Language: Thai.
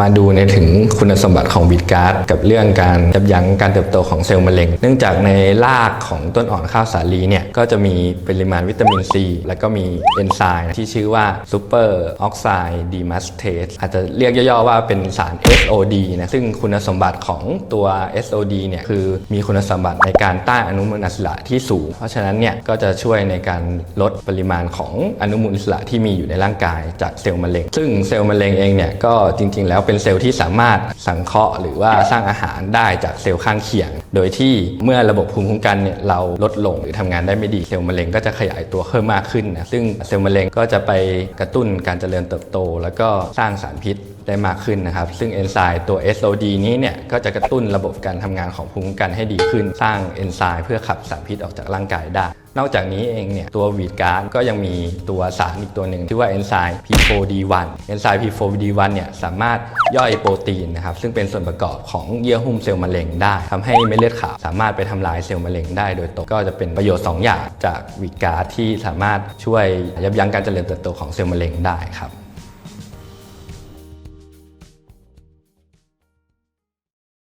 มาดูในถึงคุณสมบัติของบีทการ์ดกับเรื่องการยับยั้งการเติบโตของเซลล์มะเร็ง เนื่องจากในรากของต้นอ่อนข้าวสาลีเนี่ยก็จะมีปริมาณวิตามินซีและก็มีเอนไซม์ที่ชื่อว่าซูเปอร์ออกไซด์ดีมัสเทสอาจจะเรียกย่อๆว่าเป็นสาร SOD นะซึ่งคุณสมบัติของตัว SOD เนี่ยคือมีคุณสมบัติในการต้านอนุมูลอิสระที่สูง เพราะฉะนั้นเนี่ยก็จะช่วยในการลดปริมาณของอนุมูลอิสระที่มีอยู่ในร่างกายจากเซลล์มะเร็ง ซึ่งเซลล์มะเร็งเองเนี่ยก็จริง ๆ แล้วเป็นเซลล์ที่สามารถสังเคราะห์ หรือว่าสร้างอาหารได้จากเซลล์ข้างเคียง โดยที่เมื่อระบบภูมิคุ้มกันเนี่ยเราลดลงหรือทำงานได้ไม่ดีเซลล์มะเร็งก็จะขยายตัวเพิ่มมากขึ้นนะซึ่งเซลล์มะเร็งก็จะไปกระตุ้นการเจริญเติบโต แล้วก็สร้างสารพิษ ได้มากขึ้นนะครับ ซึ่งเอนไซม์ตัว SOD นี้เนี่ยก็จะกระตุ้นระบบการทำงานของภูมิคุ้มกันให้ดีขึ้น สร้างเอนไซม์เพื่อขับสารพิษออกจากร่างกายได้ นอกจากนี้เองเนี่ยตัววีดการ์ดก็ยังมีตัวสารอีกตัวหนึ่งที่ว่าเอนไซม์ P4D1 เอนไซม์ P4D1 เนี่ยสามารถย่อยโปรตีนนะครับซึ่งเป็นส่วนประกอบของเยื่อหุ้มเซลล์มะเร็งได้ทำให้เม็ดเลือดขาวสามารถไปทำลายเซลล์มะเร็งได้โดยตรงก็จะเป็นประโยชน์ 2 อย่างจากวีดการ์ดที่สามารถช่วยยับยั้งการเจริญเติบโตของเซลล์มะเร็งได้ครับ